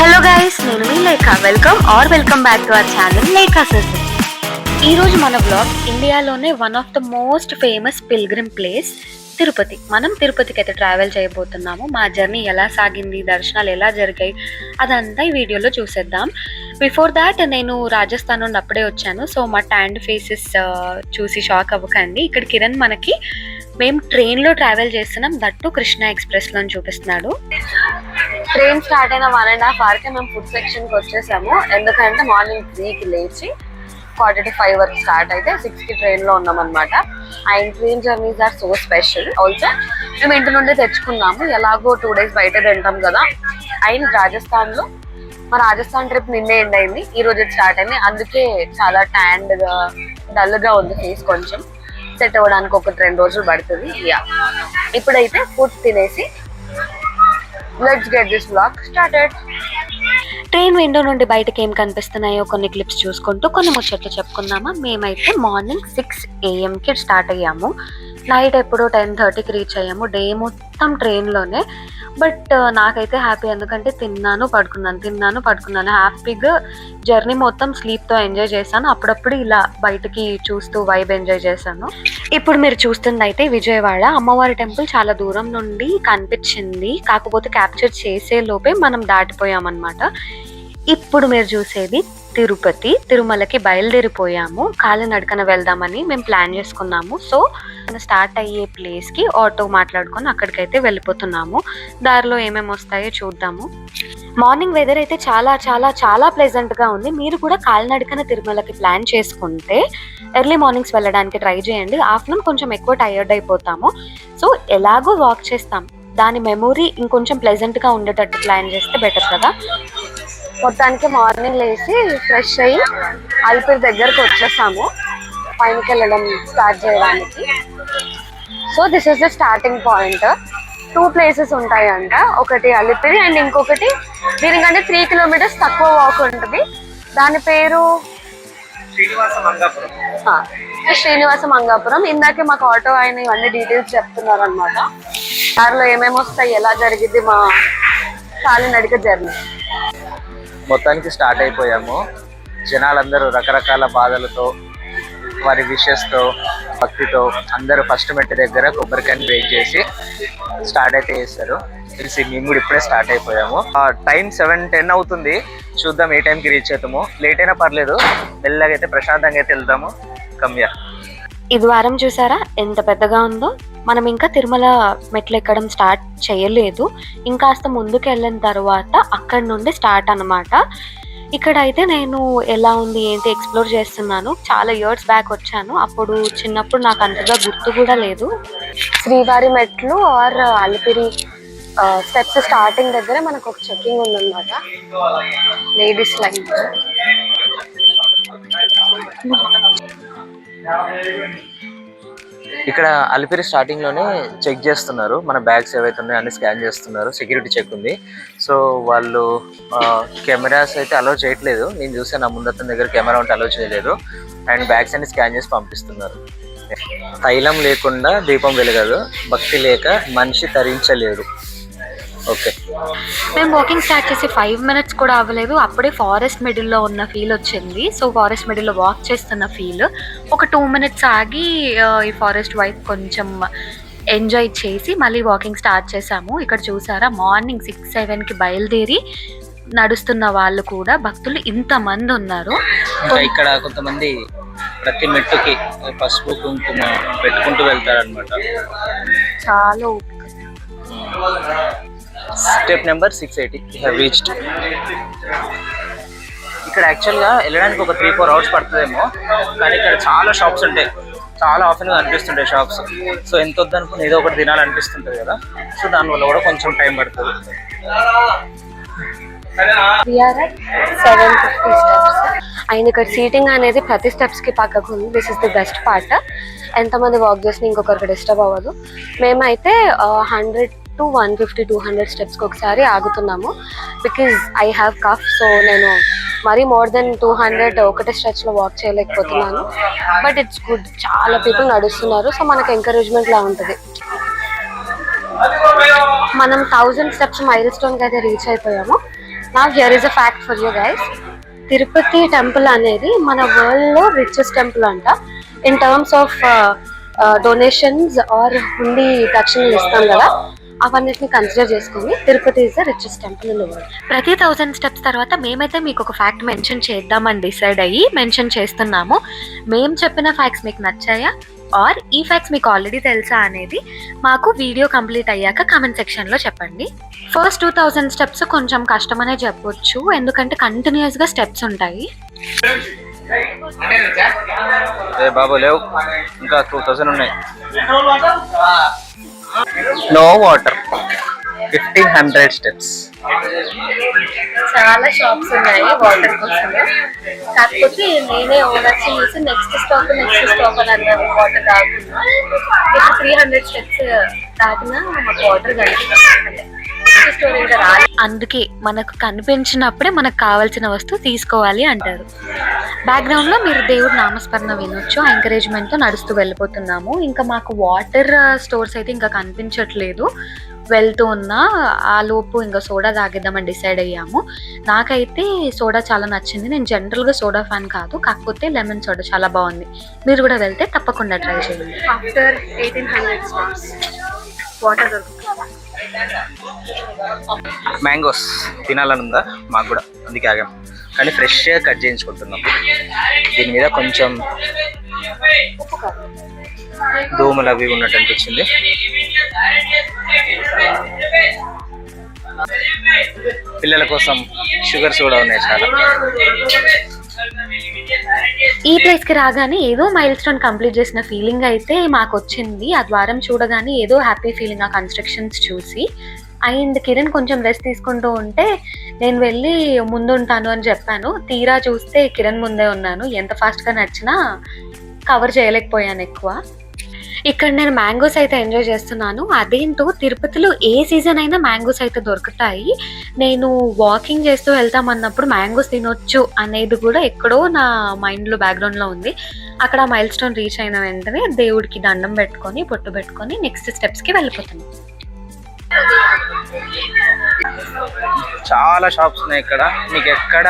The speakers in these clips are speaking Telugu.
హలో గైస్ నేను మీ Lekha welcome or welcome back to our channel Lekha surgeon ఈ రోజు మన బ్లాగ్ ఇండియాలోనే one of the most famous pilgrim place Tirupati మనం తిరుపతికి అయితే ట్రావెల్ చేయబోతున్నాము. మా జర్నీ ఎలా సాగింది దర్శనాలు ఎలా జరిగాయి అదంతా ఈ వీడియోలో చూసేద్దాం. బిఫోర్ దాట్ నేను రాజస్థాన్ నుండి అప్పుడే వచ్చాను. సో మా ట్యాండ్ ఫేసెస్ uh, చూసి షాక్ అవ్వకండి. ఇక్కడ కిరణ్ మనకి మేము ట్రైన్లో ట్రావెల్ చేస్తున్నాం. దట్టు కృష్ణ ఎక్స్ప్రెస్లో చూపిస్తున్నాడు. ట్రైన్ స్టార్ట్ అయిన వన్ అండ్ హాఫ్ అవర్కే మేము ఫుడ్ సెక్షన్కి వచ్చేసాము. ఎందుకంటే మార్నింగ్ త్రీకి లేచి ఫార్టీ టు ఫైవ్ వరకు స్టార్ట్ అయితే సిక్స్కి ట్రైన్లో ఉన్నాం అనమాట and train journeys are so special also మేము ఇంటి నుండి తెచ్చుకున్నాము. ఎలాగో టూ డేస్ బయట తింటాం కదా. అండ్ రాజస్థాన్లో మా రాజస్థాన్ ట్రిప్ నిన్నే ఎండ్ అయింది. ఈ రోజు స్టార్ట్ అయింది. అందుకే చాలా ట్యాండ్గా డల్గా ఉంది ఫేస్ కొంచెం. సెట్ అవ్వడానికి ఒక రెండు రోజులు పడుతుంది. యా ఇప్పుడైతే ఫుడ్ తినేసి let's get this blog started train window నుండి బయటకి ఏం కనిపిస్తున్నాయో కొన్ని క్లిప్స్ చూసుకుంటూ కొన్ని ముచ్చట్లు చెప్పుకుందామా. మేమైతే మార్నింగ్ సిక్స్ ఏఎంకి స్టార్ట్ అయ్యాము. నైట్ ఎప్పుడో టెన్ థర్టీకి రీచ్ అయ్యాము. డే మొత్తం ట్రైన్లోనే బట్ నాకైతే హ్యాపీ ఎందుకంటే తిన్నాను పడుకున్నాను తిన్నాను పడుకున్నాను. హ్యాపీగా జర్నీ మొత్తం స్లీప్తో ఎంజాయ్ చేశాను. అప్పుడప్పుడు ఇలా బయటకి చూస్తూ వైబ్ ఎంజాయ్ చేశాను. ఇప్పుడు మీరు చూస్తుంది అయితే విజయవాడ. అమ్మవారి టెంపుల్ చాలా దూరం నుండి కనిపించింది. కాకపోతే క్యాప్చర్ చేసే లోపే మనం దాటిపోయామన్నమాట. ఇప్పుడు మీరు చూసేది తిరుపతి తిరుమలకి బయలుదేరిపోయాము. కాలినడకన వెళ్దామని మేము ప్లాన్ చేసుకున్నాము. సో మనం స్టార్ట్ అయ్యే ప్లేస్కి ఆటో మాట్లాడుకొని అక్కడికైతే వెళ్ళిపోతున్నాము. దారిలో ఏమేమి వస్తాయో చూద్దాము. మార్నింగ్ వెదర్ అయితే చాలా చాలా చాలా ప్లెజెంట్గా ఉంది. మీరు కూడా కాలినడకన తిరుమలకి ప్లాన్ చేసుకుంటే ఎర్లీ మార్నింగ్స్ వెళ్ళడానికి ట్రై చేయండి. ఆఫ్టర్నూన్ కొంచెం ఎక్కువ టైర్డ్ అయిపోతాము. సో ఎలాగో వాక్ చేస్తాం. దాని మెమొరీ ఇంకొంచెం ప్లెజెంట్గా ఉండేటట్టు ప్లాన్ చేస్తే బెటర్ కదా. మొత్తానికి మార్నింగ్ లేచి ఫ్రెష్ అయ్యి అల్పిరి దగ్గరకు వచ్చేసాము. పైనకి వెళ్ళడం స్టార్ట్ చేయడానికి. So this is the starting point two places ఉంటాయంట. ఒకటి అలిపిరి అండ్ ఇంకొకటి దీనికంటే త్రీ కిలోమీటర్స్ తక్కువ వాక్ ఉంటుంది. దాని పేరు? శ్రీనివాస మంగాపురం ఆ, శ్రీనివాస మంగాపురం ఇందాకే మాకు ఆటో ఆయన ఇవన్నీ డీటెయిల్స్ చెప్తున్నారు అనమాట దారిలో ఏమేమి వస్తాయి ఎలా జరిగింది మా కాలినడిక జర్నీ మొత్తానికి స్టార్ట్ అయిపోయాము. జనాలందరూ రకరకాల బాధలతో వారి విషెస్తో భక్తితో అందరూ ఫస్ట్ మెట్టు దగ్గర కొబ్బరికాయని బ్రేక్ చేసి స్టార్ట్ అయితే చేస్తారు తెలిసి మేము కూడా ఇప్పుడే స్టార్ట్ అయిపోయాము. టైం సెవెన్ టెన్ అవుతుంది. చూద్దాం ఏ టైంకి రీచ్ అవుతాము. లేట్ అయినా పర్లేదు. మెల్లగా అయితే ప్రశాంతంగా అయితే వెళ్దాము. కమ్యా. ఇది వారం చూసారా? ఎంత పెద్దగా ఉందో. మనం ఇంకా తిరుమల మెట్లు ఎక్కడం స్టార్ట్ చేయలేదు. ఇంకాస్త ముందుకు వెళ్ళిన తర్వాత అక్కడ నుండి స్టార్ట్ అన్నమాట. ఇక్కడ అయితే నేను ఎలా ఉంది ఏంటి ఎక్స్ప్లోర్ చేస్తున్నాను. చాలా ఇయర్స్ బ్యాక్ వచ్చాను. అప్పుడు చిన్నప్పుడు నాకు అంతగా గుర్తు కూడా లేదు. శ్రీవారి మెట్లు ఆర్ అలిపిరి స్టెప్స్ స్టార్టింగ్ దగ్గర మనకు ఒక చెక్కింగ్ ఉందన్నమాట. Ladies line. ఇక్కడ అలిపిరి స్టార్టింగ్లోనే చెక్ చేస్తున్నారు. మన బ్యాగ్స్ ఏవైతే ఉన్నాయో అన్ని స్కాన్ చేస్తున్నారు. సెక్యూరిటీ చెక్ ఉంది. సో వాళ్ళు కెమెరాస్ అయితే అలో చేయట్లేదు. నేను చూసాను నా ముందు అతని దగ్గర కెమెరా ఉంటే అలో చేయలేదు. అండ్ బ్యాగ్స్ అన్ని స్కాన్ చేసి పంపిస్తున్నారు. తైలం లేకుండా దీపం వెలగదు. భక్తి లేక మనిషి తరించలేడు. ఓకే మేము వాకింగ్ స్టార్ట్ చేసి ఫైవ్ మినిట్స్ కూడా అవ్వలేదు. అప్పుడే ఫారెస్ట్ మిడిల్లో ఉన్న ఫీల్ వచ్చింది. సో ఫారెస్ట్ మిడిల్లో వాక్ చేస్తున్న ఫీల్ ఒక టూ మినిట్స్ ఆగి ఈ ఫారెస్ట్ వైపు కొంచెం ఎంజాయ్ చేసి మళ్ళీ వాకింగ్ స్టార్ట్ చేసాము. ఇక్కడ చూసారా మార్నింగ్ సిక్స్ సెవెన్కి బయలుదేరి నడుస్తున్న వాళ్ళు కూడా భక్తులు ఇంతమంది ఉన్నారు. ఇంకా ఇక్కడ కొంతమంది ప్రతి మెట్టుకి పసుపు కుంకుమ పెట్టుకుంటూ వెళ్తారనమాట చాలా. Step number six eighty. Have reached ఇక్కడ యాక్చువల్గా వెళ్ళడానికి ఒక త్రీ ఫోర్ అవర్స్ పడుతుందేమో కానీ ఇక్కడ చాలా షాప్స్ ఉంటాయి. చాలా ఆఫెన్గా అనిపిస్తుంటాయి షాప్స్ సో ఎంత వద్దనుకుని ఏదో ఒకటి తినాలనిపిస్తుంటుంది కదా. సో దానివల్ల కూడా కొంచెం టైం పడుతుంది. సెవెన్ ఫిఫ్టీ స్టెప్స్ అండ్ ఇక్కడ సీటింగ్ అనేది ప్రతి స్టెప్స్కి పక్కకు ఉంది. This is the best part ఎంతమంది వాక్ చేసినా ఇంకొకరికి డిస్టర్బ్ అవ్వదు. మేమైతే hundred to one fifty two hundred స్టెప్స్కి ఒకసారి ఆగుతున్నాము. Because I have cough so నేను మరీ మోర్ దెన్ టూ హండ్రెడ్ ఒకటే స్ట్రెచ్లో వాక్ చేయలేకపోతున్నాను. బట్ ఇట్స్ గుడ్ చాలా పీపుల్ నడుస్తున్నారు సో మనకు ఎంకరేజ్మెంట్ లా ఉంటుంది. మనం థౌజండ్ స్టెప్స్ మైల్ స్టోన్కి అయితే రీచ్ అయిపోయాము. నా here is a fact for you guys Tirupati temple అనేది మన వరల్డ్లో రిచెస్ట్ టెంపుల్ అంట. In terms of donations or హుండీ దక్షిణలు ఇస్తాం కదా అవన్నిటిని కన్సిడర్ చేసుకొని Tirupati is the richest temple in world ప్రతి థౌసండ్ స్టెప్స్ తర్వాత మేమైతే మీకు ఒక ఫ్యాక్ట్ మెన్షన్ చేద్దామని డిసైడ్ అయ్యి మెన్షన్ చేస్తున్నాము. మేము చెప్పిన ఫ్యాక్ట్స్ మీకు నచ్చాయా? ఆర్ ఈ ఫ్యాక్ట్స్ మీకు ఆల్రెడీ తెలుసా అనేది మాకు వీడియో కంప్లీట్ అయ్యాక కామెంట్ సెక్షన్లో చెప్పండి. ఫస్ట్ టూ థౌజండ్ స్టెప్స్ కొంచెం కష్టమనే చెప్పొచ్చు. ఎందుకంటే కంటిన్యూస్గా స్టెప్స్ ఉంటాయి. ఏ బాబు లేవు. ఇంకా టూ థౌసండ్ ఉన్నాయి. No water fifteen hundred steps చాలా షాప్స్ ఉన్నాయి వాటర్ కోసం కాకపోతే నేనే ఓనర్ చేసి నెక్స్ట్ స్టాప్ నెక్స్ట్ స్టాప్ అని అన్నాను వాటర్ తాగుతున్నా ఇప్పుడు త్రీ హండ్రెడ్ స్టెప్స్ దాటినా మాకు వాటర్ కనిపిస్తుంది. అందుకే మనకు కనిపించినప్పుడే మనకు కావాల్సిన వస్తువు తీసుకోవాలి అంటారు. బ్యాక్గ్రౌండ్లో మీరు దేవుడు నామస్మరణ వినొచ్చు ఎంకరేజ్మెంట్తో నడుస్తూ వెళ్ళిపోతున్నాము. ఇంకా మాకు వాటర్ స్టోర్స్ uh, అయితే ఇంకా కనిపించట్లేదు. వెళ్తూ ఉన్నా ఆ లోపు ఇంకా సోడా తాగేద్దామని డిసైడ్ అయ్యాము. నాకైతే సోడా చాలా నచ్చింది. నేను జనరల్గా సోడా ఫ్యాన్ కాదు. కాకపోతే లెమన్ సోడా చాలా బాగుంది. మీరు కూడా వెళ్తే తప్పకుండా ట్రై చేయండి. After eighteen hundred water mangoes తినాలని ఉందా మాకు కూడా. అందుకే ఆగాం. కానీ ఫ్రెష్గా కట్ చేయించుకుంటున్నాం. దీని మీద కొంచెం దోమలు అవి ఉన్నట్టు అనిపించింది. పిల్లల కోసం షుగర్స్ కూడా ఉన్నాయి చాలా. ఈ ప్లేస్కి రాగానే ఏదో మైల్ స్టోన్ కంప్లీట్ చేసిన ఫీలింగ్ అయితే మాకు వచ్చింది ఆ ద్వారం చూడగానే ఏదో హ్యాపీ ఫీలింగ్ ఆ కన్స్ట్రక్షన్స్ చూసి అండ్ కిరణ్ కొంచెం రెస్ట్ తీసుకుంటూ ఉంటే నేను వెళ్ళి ముందుంటాను అని చెప్పాను. తీరా చూస్తే కిరణ్ ముందే ఉన్నాను. ఎంత ఫాస్ట్గా నచ్చినా కవర్ చేయలేకపోయాను ఎక్కువ. ఇక్కడ నేను మ్యాంగోస్ అయితే ఎంజాయ్ చేస్తున్నాను. అదేంటో తిరుపతిలో ఏ సీజన్ అయినా మ్యాంగోస్ అయితే దొరుకుతాయి. నేను వాకింగ్ చేస్తూ వెళ్తామన్నప్పుడు మ్యాంగోస్ తినొచ్చు అనేది కూడా ఎక్కడో నా మైండ్లో బ్యాక్గ్రౌండ్లో ఉంది. అక్కడ మైల్ స్టోన్ రీచ్ అయిన వెంటనే దేవుడికి దండం పెట్టుకొని పొట్టు పెట్టుకొని నెక్స్ట్ స్టెప్స్కి వెళ్ళిపోతాను చాలా షాప్స్ ఉన్నాయి ఇక్కడ. మీకు ఎక్కడ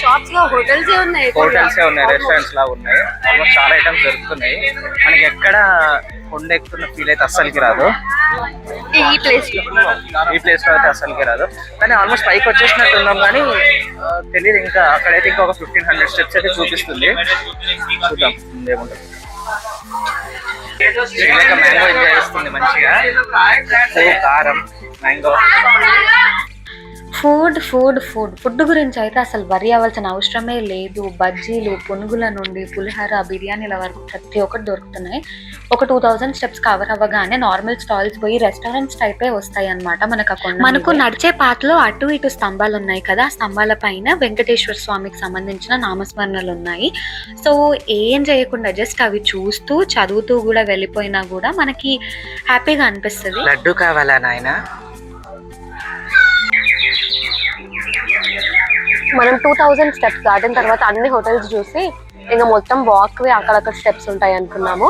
షాప్స్లో హోటల్స్ ఉన్నాయి. హోటల్స్ ఉన్నాయి రెస్టారెంట్స్ లా ఉన్నాయి. ఆల్మోస్ట్ చాలా ఐటమ్స్ దొరుకుతున్నాయి. మనకి ఎక్కడ కొండ ఎక్కుతున్న ఫీల్ అయితే అస్సలకి రాదు. ఈ ప్లేస్లో. ఈ ప్లేస్లో అయితే అస్సలకి రాదు. కానీ ఆల్మోస్ట్ పైకి వచ్చేసినట్టు ఉన్నాం కానీ తెలియదు ఇంకా. అక్కడైతే ఇంకా ఒక ఫిఫ్టీన్ హండ్రెడ్ స్టెప్స్ అయితే చూపిస్తుంది. చూద్దాం. ఏముంటుంది. మ్యాంగో ఎంజాయ్ చేస్తుంది మంచిగా. కారం mango. Food food food. Food గురించి అయితే అసలు వరి అవ్వాల్సిన అవసరమే లేదు. బజ్జీలు పునుగుల నుండి పులిహోర బిర్యానీల వరకు ప్రతి ఒక్కటి దొరుకుతున్నాయి. ఒక టూ థౌజండ్ స్టెప్స్ కవర్ అవ్వగానే నార్మల్ స్టాల్స్ పోయి రెస్టారెంట్స్ టైపే వస్తాయి అనమాట మనకు మనకు నడిచే పాతలో అటు ఇటు స్తంభాలు ఉన్నాయి కదా. ఆ స్తంభాల పైన వెంకటేశ్వర స్వామికి సంబంధించిన నామస్మరణలు ఉన్నాయి. సో ఏం చేయకుండా జస్ట్ అవి చూస్తూ చదువుతూ కూడా వెళ్ళిపోయినా కూడా మనకి హ్యాపీగా అనిపిస్తుంది. లడ్డు కావాలా నాయన? మనం టూ థౌజండ్ స్టెప్స్ దాటిన తర్వాత అన్ని హోటల్స్ చూసి ఇంకా మొత్తం వాక్ వే అక్కడక్కడ స్టెప్స్ ఉంటాయి అనుకున్నాము.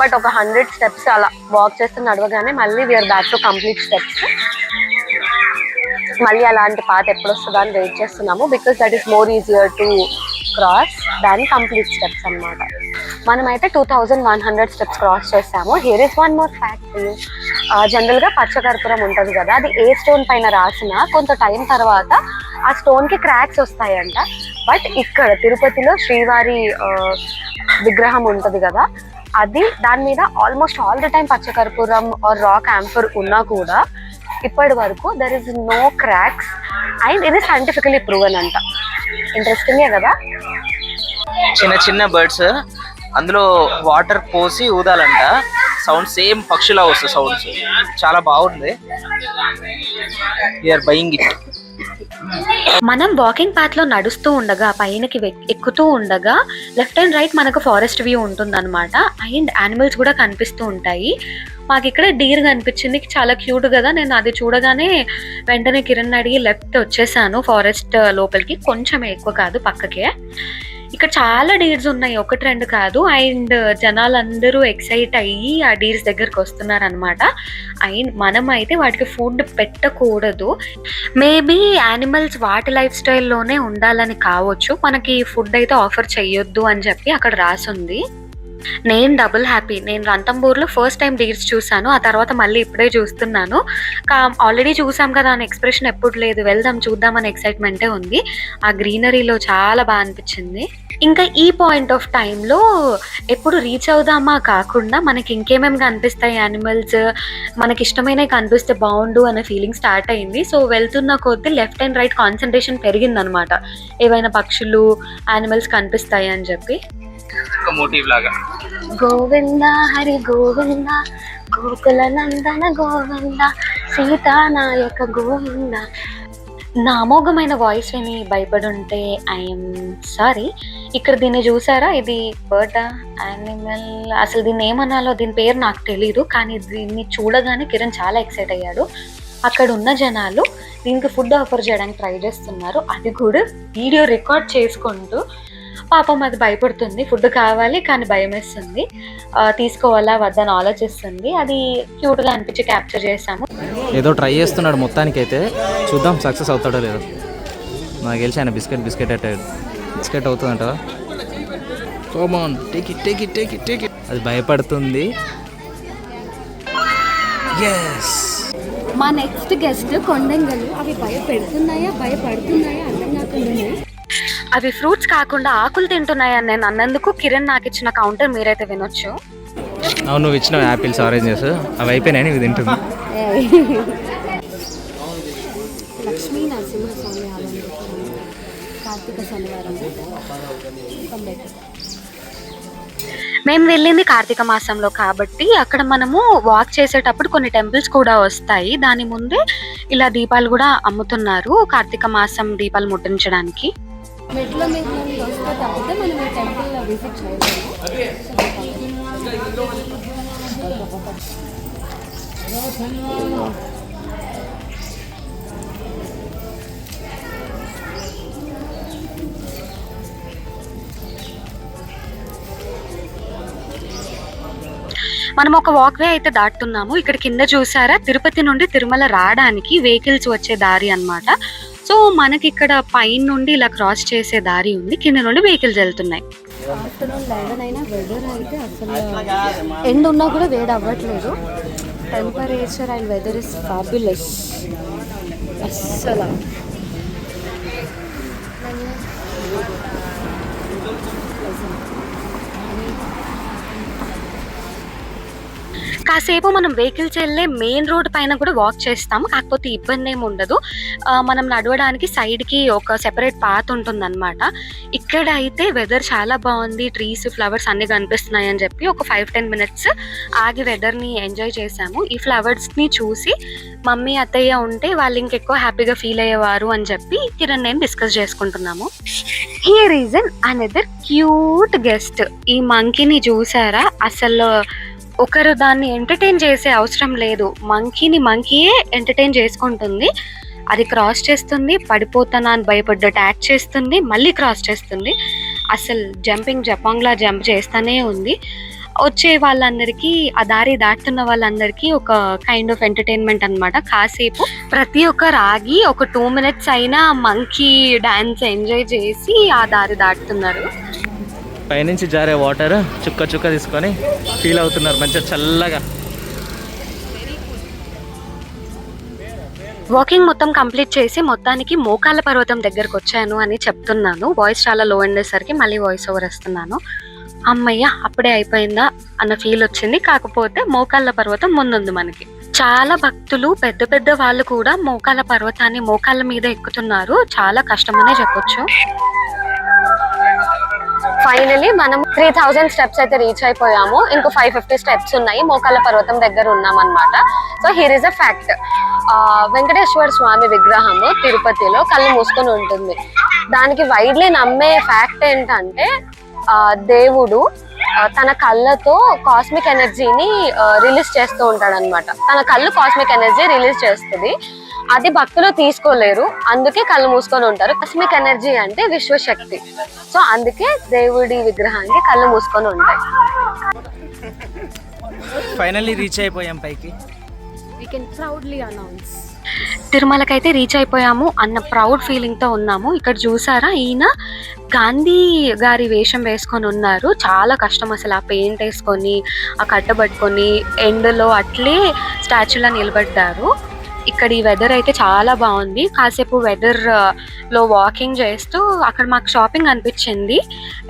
బట్ ఒక హండ్రెడ్ స్టెప్స్ అలా వాక్ చేస్తూ నడవగానే మళ్ళీ we're back to complete steps మళ్ళీ అలాంటి పాత ఎప్పుడు వస్తుందా అని వెయిట్ చేస్తున్నాము because that is more easier to cross than complete steps అన్నమాట. మనమైతే two thousand one hundred steps cross చేస్తాము here is one more fact జనరల్గా పచ్చకర్పూరం ఉంటుంది కదా అది ఏ స్టోన్ పైన రాసినా కొంత టైం తర్వాత ఆ స్టోన్కి క్రాక్స్ వస్తాయంట. బట్ ఇక్కడ తిరుపతిలో శ్రీవారి విగ్రహం ఉంటుంది కదా అది దాని మీద ఆల్మోస్ట్ ఆల్ ద టైం పచ్చకర్పూరం ఆర్ రాక్ యాంఫర్ ఉన్నా కూడా ఇప్పటి వరకు there is no cracks and ఇది సైంటిఫికలీ ప్రూవెన్ అంట. ఇంట్రెస్టింగే కదా? చిన్న చిన్న బర్డ్స్ అందులో వాటర్ పోసి ఊదాలంట. సౌండ్ సేమ్ పక్షులా వస్తుంది సౌండ్స్ చాలా బాగుంది. ఆర్ బయింగ్ ఇట్ మనం వాకింగ్ పాత్లో నడుస్తూ ఉండగా పైనకి ఎక్కుతూ ఉండగా లెఫ్ట్ అండ్ రైట్ మనకు ఫారెస్ట్ వ్యూ ఉంటుందన్నమాట. అండ్ యానిమల్స్ కూడా కనిపిస్తూ ఉంటాయి. మాకు ఇక్కడ డీర్ కనిపించింది. చాలా క్యూట్ కదా. నేను అది చూడగానే వెంటనే కిరణ్ అడిగి లెఫ్ట్ వచ్చేసాను ఫారెస్ట్ లోపలికి. కొంచెం ఎక్కువ కాదు పక్కకే. ఇక్కడ చాలా డీర్స్ ఉన్నాయి. ఒకటి రెండు కాదు. అండ్ జనాలందరూ ఎక్సైట్ అయ్యి ఆ డీర్స్ దగ్గరకు వస్తున్నారు అనమాట అండ్ మనం అయితే వాటికి ఫుడ్ పెట్టకూడదు. మేబీ యానిమల్స్ వాటి లైఫ్ స్టైల్లోనే ఉండాలని కావచ్చు. మనకి ఫుడ్ అయితే ఆఫర్ చెయ్యొద్దు అని చెప్పి అక్కడ రాసుంది. నేను డబుల్ హ్యాపీ. నేను రంతంబూర్లో ఫస్ట్ టైం డీర్స్ చూశాను. ఆ తర్వాత మళ్ళీ ఇప్పుడే చూస్తున్నాను. కా ఆల్రెడీ చూసాం కదా అని ఎక్స్ప్రెషన్ ఎప్పుడు లేదు. వెళ్దాం చూద్దాం అనే ఎక్సైట్మెంటే ఉంది. ఆ గ్రీనరీలో చాలా బాగా అనిపించింది. ఇంకా ఈ పాయింట్ ఆఫ్ టైంలో ఎప్పుడు రీచ్ అవుదామా కాకుండా మనకి ఇంకేమేమి కనిపిస్తాయి యానిమల్స్? మనకి ఇష్టమైనవి కనిపిస్తే బాగుండు అనే ఫీలింగ్ స్టార్ట్ అయింది. సో వెళ్తున్న కొద్దీ లెఫ్ట్ అండ్ రైట్ కాన్సన్ట్రేషన్ పెరిగిందనమాట. ఏవైనా పక్షులు యానిమల్స్ కనిపిస్తాయి అని చెప్పి. ఒక మోటివ్ లాగా. గోవింద హరి గోవింద గోకుల నందన గోవింద సీతానాయక గోవింద. నా అమోఘమైన వాయిస్ విని భయపడి ఉంటే ఐఎమ్ సారీ ఇక్కడ దీన్ని చూసారా? ఇది బర్డ్ యానిమల్ అసలు దీన్ని ఏమనాలో దీని పేరు నాకు తెలీదు కానీ దీన్ని చూడగానే కిరణ్ చాలా ఎక్సైట్ అయ్యాడు. అక్కడ ఉన్న జనాలు దీనికి ఫుడ్ ఆఫర్ చేయడానికి ట్రై చేస్తున్నారు. అది కూడా వీడియో రికార్డ్ చేసుకుంటూ పాపం అది భయపడుతుంది. ఫుడ్ కావాలి కానీ భయం వేస్తుంది తీసుకోవాలా వద్దని ఆలోచిస్తుంది. అది క్యూట్గా అనిపించి క్యాప్చర్ చేసాము ఏదో ట్రై చేస్తున్నాడు మొత్తానికైతే. చూద్దాం సక్సెస్ అవుతాడో లేదో. నాకు తెలిసి ఆయన బిస్కెట్ బిస్కెట్ అట్టాడు బిస్కెట్ అవుతుందంట. Come on take it take it take it take it అది భయపడుతుంది. ఎస్ మా నెక్స్ట్ గెస్ట్ కొండంగలు. అవి భయపెడుతున్నాయా భయపడుతున్నాయా అర్థం కాకుండా అవి ఫ్రూట్స్ కాకుండా ఆకులు తింటున్నాయని నేను అన్నందుకు కిరణ్ నాకు ఇచ్చిన కౌంటర్ మీరైతే వినొచ్చు. అవును నువ్వు ఇచ్చిన యాపిల్స్ ఆరెంజెస్ అవి అయిపోయినాయి ఇవి తింటుంది లక్ష్మీ నరసింహస్వామి ఆలయం. కార్తీక శనివారం. మేము వెళ్ళింది కార్తీక మాసంలో కాబట్టి అక్కడ మనము వాక్ చేసేటప్పుడు కొన్ని టెంపుల్స్ కూడా వస్తాయి. దాని ముందే ఇలా దీపాలు కూడా అమ్ముతున్నారు కార్తీక మాసం దీపాలు ముట్టించడానికి. మెట్ల మీద నుండి వస్తే తప్పితే మనం ఈ టెంపుల్లో విజిట్ చేయలేము. మనం ఒక వాక్ వే అయితే దాటుతున్నాము. ఇక్కడ కింద చూసారా? తిరుపతి నుండి తిరుమల రావడానికి వెహికల్స్ వచ్చే దారి అన్నమాట. సో మనకి ఇక్కడ పైన నుండి ఇలా క్రాస్ చేసే దారి ఉంది. కింద నుండి వెహికల్స్ వెళ్తున్నాయి. ఆఫ్టర్నూన్ లెవెన్ అయినా వెదర్ అయితే అసలు uh, ఎండ్ ఉన్నా కూడా వేడి అవ్వట్లేదు. Temperature and weather is fabulous అస్సలు. కాసేపు మనం వెహికల్స్ వెళ్ళే మెయిన్ రోడ్ పైన కూడా వాక్ చేస్తాము. కాకపోతే ఇబ్బంది ఏమి ఉండదు. మనం నడవడానికి సైడ్కి ఒక సెపరేట్ పాత్ ఉంటుందన్నమాట. ఇక్కడ అయితే వెదర్ చాలా బాగుంది. ట్రీస్ ఫ్లవర్స్ అన్ని కనిపిస్తున్నాయి అని చెప్పి ఒక ఫైవ్ టెన్ మినిట్స్ ఆగి వెదర్ని ఎంజాయ్ చేశాము. ఈ ఫ్లవర్స్ని చూసి మమ్మీ అత్తయ్య ఉంటే వాళ్ళు ఇంకెక్కువ హ్యాపీగా ఫీల్ అయ్యేవారు అని చెప్పి కిరణ్ నేను డిస్కస్ చేసుకుంటున్నాము. ఈ రీజన్ అనదర్ క్యూట్ గెస్ట్ ఈ మంకీని చూసారా? అసలు ఒకరు దాన్ని ఎంటర్టైన్ చేసే అవసరం లేదు. మంకీని మంకీయే ఎంటర్టైన్ చేసుకుంటుంది. అది క్రాస్ చేస్తుంది పడిపోతానా అని భయపడ్డట్టు యాక్ట్ చేస్తుంది మళ్ళీ క్రాస్ చేస్తుంది. అసలు జంపింగ్ జపాంగ్లా జంప్ చేస్తూనే ఉంది. వచ్చే వాళ్ళందరికీ ఆ దారి దాటుతున్న వాళ్ళందరికీ ఒక కైండ్ ఆఫ్ ఎంటర్టైన్మెంట్ అన్నమాట. కాసేపు ప్రతి ఒక్కరు ఆగి ఒక టూ మినిట్స్ అయినా మంకీ డ్యాన్స్ ఎంజాయ్ చేసి ఆ దారి దాటుతున్నారు. పైనుంచి జారే వాటర్ చుక్క చుక్క తీసుకొని ఫీల్ అవుతున్నారు మంచిగా చల్లగా. వాకింగ్ మొత్తం కంప్లీట్ చేసి మొత్తానికి మోకాల పర్వతం దగ్గరకు వచ్చాను అని చెప్తున్నాను. వాయిస్ చాలా లో ఉండేసరికి మళ్ళీ వాయిస్ ఓవర్ వస్తున్నాను. అమ్మయ్య అప్పుడే అయిపోయిందా అన్న ఫీల్ వచ్చింది. కాకపోతే మోకాళ్ళ పర్వతం ముందుంది మనకి. చాలా భక్తులు పెద్ద పెద్ద వాళ్ళు కూడా మోకాళ్ళ పర్వతాన్ని మోకాళ్ళ మీద ఎక్కుతున్నారు. చాలా కష్టమనే చెప్పొచ్చు. ఫైనలీ మనం త్రీ థౌజండ్ స్టెప్స్ అయితే రీచ్ అయిపోయాము. ఇంకో ఫైవ్ ఫిఫ్టీ స్టెప్స్ ఉన్నాయి. మోకాళ్ళ పర్వతం దగ్గర ఉన్నాం అనమాట so here is a fact Venkateswara Swamy విగ్రహము తిరుపతిలో కళ్ళు మూసుకొని ఉంటుంది. దానికి వైడ్లీ నమ్మే ఫ్యాక్ట్ ఏంటంటే దేవుడు తన కళ్ళతో కాస్మిక్ ఎనర్జీని రిలీజ్ చేస్తూ ఉంటాడు అనమాట తన కళ్ళు కాస్మిక్ ఎనర్జీ రిలీజ్ చేస్తుంది. అది భక్తులు తీసుకోలేరు. అందుకే కళ్ళు మూసుకొని ఉంటారు. కాస్మిక్ ఎనర్జీ అంటే విశ్వశక్తి. సో అందుకే దేవుడి విగ్రహానికి కళ్ళు మూసుకొని ఉంటాయి. ఫైనల్లీ రీచ్ అయిపోయాం పైకి. వీ కెన్ ప్రౌడ్లీ అనౌన్స్ తిరుమలకైతే రీచ్ అయిపోయాము అన్న ప్రౌడ్ ఫీలింగ్తో ఉన్నాము. ఇక్కడ చూసారా ఈయన గాంధీ గారి వేషం వేసుకొని ఉన్నారు. చాలా కష్టం అసలు ఆ పెయింట్ వేసుకొని ఆ కట్టబట్టుకొని ఎండలో అట్లే స్టాచ్యూలా నిలబడ్డారు. ఇక్కడ ఈ వెదర్ అయితే చాలా బాగుంది. కాసేపు వెదర్లో వాకింగ్ చేస్తూ అక్కడ మాకు షాపింగ్ అనిపించింది.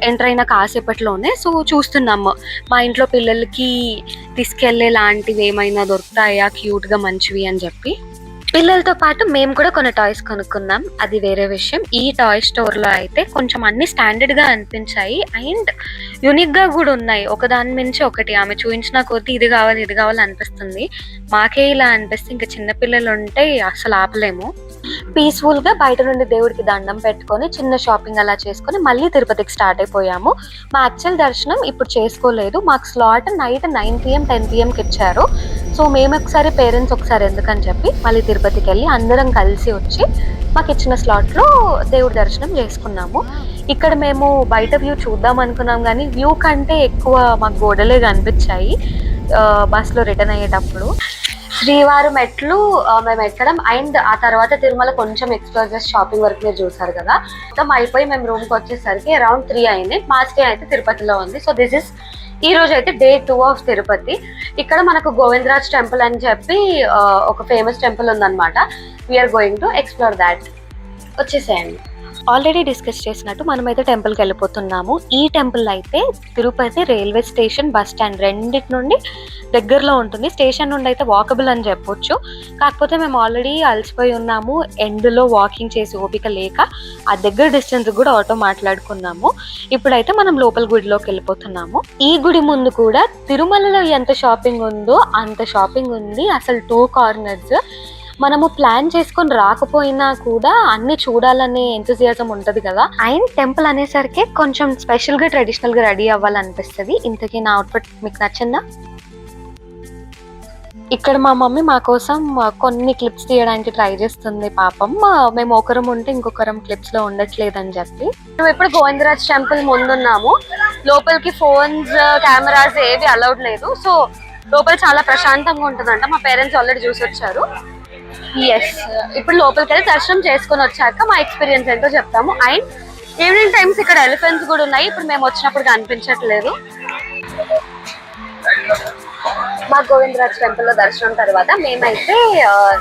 ఎంటర్ అయిన కాసేపట్లోనే. సో చూస్తున్నాము. మా ఇంట్లో పిల్లలకి తీసుకెళ్ళే లాంటివి ఏమైనా దొరుకుతాయా? క్యూట్గా మంచివి అని చెప్పి. పిల్లలతో పాటు మేము కూడా కొన్ని టాయ్స్ కొనుక్కున్నాం అది వేరే విషయం. ఈ టాయ్ స్టోర్లో అయితే కొంచెం అన్ని స్టాండర్డ్గా అనిపించాయి. అండ్ యూనిక్గా కూడా ఉన్నాయి. ఒకదాని మించి ఒకటి ఆమె చూపించిన కొద్దీ ఇది కావాలి ఇది కావాలి అనిపిస్తుంది. మాకే ఇలా అనిపిస్తే ఇంకా చిన్నపిల్లలు ఉంటే అసలు ఆపలేము. పీస్ఫుల్గా బయట నుండి దేవుడికి దండం పెట్టుకొని చిన్న షాపింగ్ అలా చేసుకొని మళ్ళీ తిరుపతికి స్టార్ట్ అయిపోయాము. మా యాక్చువల్ దర్శనం ఇప్పుడు చేసుకోలేదు. మాకు slot night nine PM ten పిఎంకి ఇచ్చారు. సో మేము ఒకసారి పేరెంట్స్ ఒకసారి ఎందుకని చెప్పి మళ్ళీ తిరుపతికి వెళ్ళి అందరం కలిసి వచ్చి మాకు ఇచ్చిన స్లాట్లో దేవుడి దర్శనం చేసుకున్నాము. ఇక్కడ మేము బయట వ్యూ చూద్దాం అనుకున్నాం కానీ వ్యూ కంటే ఎక్కువ మాకు గోడలే కనిపించాయి. బస్సులో బస్లో రిటర్న్ అయ్యేటప్పుడు. శ్రీవారు మెట్లు మేము ఎక్కడం అండ్ ఆ తర్వాత తిరుమల కొంచెం ఎక్స్ప్లోర్ చేసి షాపింగ్ వరకు మీరు చూసారు కదా. మొత్తం అయిపోయి మేము రూమ్కి వచ్చేసరికి అరౌండ్ త్రీ అయింది మా స్టే అయితే తిరుపతిలో ఉంది. సో దిస్ ఇస్ ఈ రోజు అయితే డే టూ ఆఫ్ తిరుపతి. ఇక్కడ మనకు గోవిందరాజ్ టెంపుల్ అని చెప్పి ఒక ఫేమస్ టెంపుల్ ఉందన్నమాట. We are going to explore that వచ్చేసేయండి. ఆల్రెడీ డిస్కస్ చేసినట్టు మనమైతే టెంపుల్కి వెళ్ళిపోతున్నాము. ఈ టెంపుల్ అయితే Tirupati railway station bus stand రెండిటి నుండి దగ్గరలో ఉంటుంది. స్టేషన్ నుండి అయితే వాకబుల్ అని చెప్పొచ్చు. కాకపోతే మేము ఆల్రెడీ అలసిపోయి ఉన్నాము. ఎండ్లో వాకింగ్ చేసి ఓపిక లేక ఆ దగ్గర డిస్టెన్స్ కూడా ఆటో మాట్లాడుకున్నాము. ఇప్పుడైతే మనం లోపల గుడిలోకి వెళ్ళిపోతున్నాము. ఈ గుడి ముందు కూడా తిరుమలలో ఎంత షాపింగ్ ఉందో అంత షాపింగ్ ఉంది. అసలు టూ కార్నర్స్ మనము ప్లాన్ చేసుకొని రాకపోయినా కూడా అన్ని చూడాలనే ఎంతజియాజం ఉంటది కదా. అండ్ టెంపుల్ అనేసరికి కొంచెం స్పెషల్గా ట్రెడిషనల్గా రెడీ అవ్వాలనిపిస్తుంది. ఇంతకీ నా అవుట్ఫిట్ మీకు నచ్చిందా? ఇక్కడ మా మమ్మీ మా కోసం కొన్ని క్లిప్స్ తీయడానికి ట్రై చేస్తుంది పాపం. మేము ఒకరం ఉంటే ఇంకొకరం క్లిప్స్లో ఉండట్లేదని చెప్పి. మేము ఇప్పుడు గోవిందరాజ్ టెంపుల్ ముందున్నాము. లోపలికి ఫోన్స్ కెమెరాస్ ఏవి అలౌడ్ లేదు. సో లోపల చాలా ప్రశాంతంగా ఉంటుందంట. మా పేరెంట్స్ ఆల్రెడీ చూసి వచ్చారు ఎస్ ఇప్పుడు లోపలికి వెళ్ళి దర్శనం చేసుకొని వచ్చాక మా ఎక్స్పీరియన్స్ ఏంటో చెప్తాము. అండ్ ఈవినింగ్ టైమ్స్ ఇక్కడ ఎలిఫెంట్స్ కూడా ఉన్నాయి. ఇప్పుడు మేము వచ్చినప్పుడు కనిపించట్లేదు. మా గోవిందరాజ్ టెంపుల్లో దర్శనం తర్వాత మేమైతే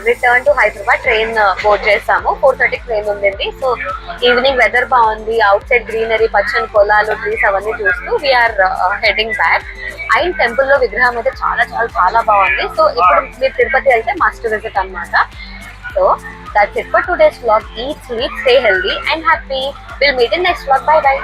return to Hyderabad train board చేసాము. ఫోర్ థర్టీ ట్రైన్ ఉండింది. సో ఈవినింగ్ వెదర్ బాగుంది. అవుట్ సైడ్ గ్రీనరీ పచ్చని పొలాలు ట్రీస్ అవన్నీ చూస్తూ వీఆర్ హెడింగ్ బ్యాక్ అండ్ టెంపుల్లో విగ్రహం అయితే చాలా చాలా చాలా బాగుంది. సో ఇప్పుడు మీరు తిరుపతి అయితే మస్ట్ విజిట్ అన్నమాట. So that's it for today's vlog. Eat sleep stay healthy and happy. We'll meet in next vlog. Bye bye.